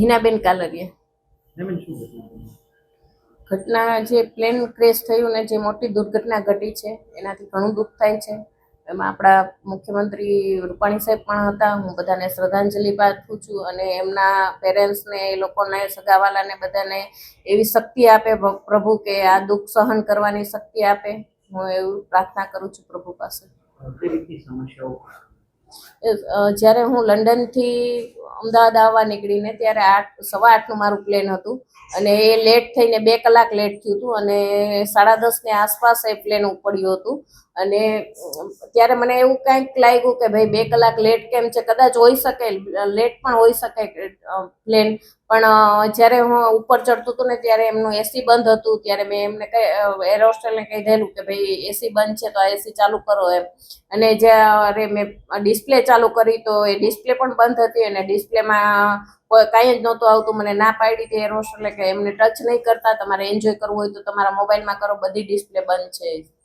હિનાબેન કાલરિયા ઘટના જે plane crash થયું ને જે મોટી દુર્ઘટના ઘટી છે એનાથી ઘણું દુઃખ થાય છે. એમાં આપણા મુખ્યમંત્રી રૂપાણી સાહેબ પણ હતા. હું બધાને શ્રદ્ધાંજલિ પાઠવું છું અને એમના પેરેન્ટ્સને એ લોકોને સગાવાલાને બધાને એવી શક્તિ આપે પ્રભુ કે આ દુઃખ સહન કરવાની શક્તિ આપે. હું એવું પ્રાર્થના કરું છું પ્રભુ પાસે. જ્યારે હું લંડનથી અમદાવાદ આવવા નીકળીને ત્યારે આઠ, સવા આઠનું મારું પ્લેન હતું. અને એ લેટ થઈને બે કલાક લેટ થયું હતું અને સાડા દસની આસપાસ એ પ્લેન ઉપડ્યું હતું. અને ત્યારે મને એવું કંઈક લાગ્યું કે ભાઈ બે કલાક લેટ કેમ છે? કદાચ હોઈ શકે લેટ પણ હોઈ શકે પ્લેન પણ જ્યારે હું ઉપર ચડતું હતું ને ત્યારે એમનું એસી બંધ હતું, ત્યારે મેં એમને કહી એર હોસ્ટેલને કહી દેલું કે ભાઈ એસી બંધ છે તો આ એસી ચાલુ કરો એમ અને જ્યારે મેં ડિસ્પ્લે ચાલુ કરી તો એ ડિસ્પ્લે પણ બંધ હતી અને ડિસ્પ્લેમાં કોઈ જ નહોતું આવતું, મને ના પાડી હતી એર હોસ્ટેલે કે એમને ટચ નહીં કરતા, તમારે એન્જોય કરવું હોય તો તમારા મોબાઈલમાં કરો, બધી ડિસ્પ્લે બંધ છે?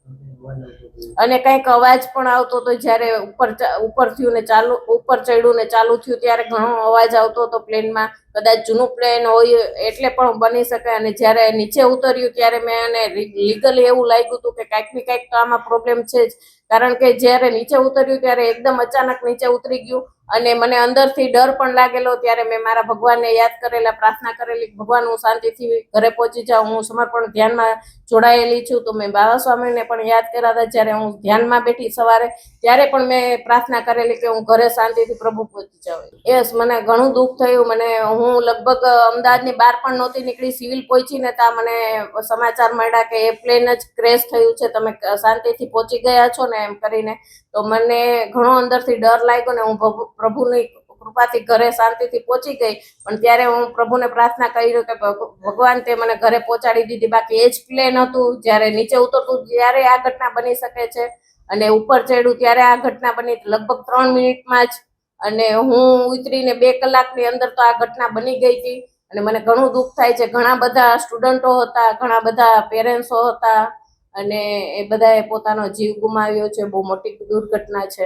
અને કંઈક અવાજ પણ આવતો હતો જ્યારે ઉપર ઉપર થયું ને ચાલુ, ઉપર ચડ્યું ને ચાલુ થયું ત્યારે ઘણો અવાજ આવતો હતો પ્લેનમાં. કદાચ જૂનું પ્લેન હોય એટલે પણ બની શકે. અને જ્યારે નીચે ઉતર્યું ત્યારે મેં એને લીગલી એવું લાગ્યું હતું કે કાંઈક ને કાંઈક તો આમાં પ્રોબ્લેમ છે જ. કારણ કે જ્યારે નીચે ઉતર્યું ત્યારે એકદમ અચાનક નીચે ઉતરી ગયું. અને મને અંદરથી ડર પણ લાગેલો ત્યારે મેં મારા ભગવાનને યાદ કરેલા, પ્રાર્થના કરેલી ભગવાન, હું શાંતિથી ઘરે પહોંચી જાઉં, હું સમર્પણ ધ્યાનમાં જોડાયેલી છું. તો મેં બાબા સ્વામીને પણ યાદ કર્યા હતા જ્યારે હું ધ્યાનમાં બેઠી સવારે, ત્યારે પણ મેં પ્રાર્થના કરેલી કે હું ઘરે શાંતિથી પ્રભુ પહોંચી જાઉં. યસ, મને ઘણું દુઃખ થયું. મને, હું લગભગ અમદાવાદની બહાર પણ નહોતી નીકળી, સિવિલ પહોંચીને ત્યાં મને સમાચાર મળ્યા કે એ પ્લેન જ ક્રેશ થયું છે, તમે શાંતિથી પહોંચી ગયા છો ને એમ કરીને. તો મને ઘણો અંદરથી ડર લાગ્યો ને હું પ્રભુની કૃપાથી ઘરે શાંતિથી પહોંચી ગઈ. પણ ત્યારે હું પ્રભુને પ્રાર્થના કરી કે ભગવાન તે મને ઘરે પહોંચાડી દીધી. બાકી એ જ પ્લેન હતું. જ્યારે નીચે ઉતરતું ત્યારે આ ઘટના બની શકે છે. અને ઉપર ચડ્યું ત્યારે આ ઘટના બની. લગભગ ત્રણ મિનિટમાં જ. અને હું ઉતરીને બે કલાકની અંદર તો આ ઘટના બની ગઈ હતી. અને મને ઘણું દુઃખ થાય છે. ઘણા બધા સ્ટુડન્ટો હતા, ઘણા બધા પેરેન્ટ્સો હતા. અને એ બધાએ પોતાનો જીવ ગુમાવ્યો છે. બહુ મોટી દુર્ઘટના છે.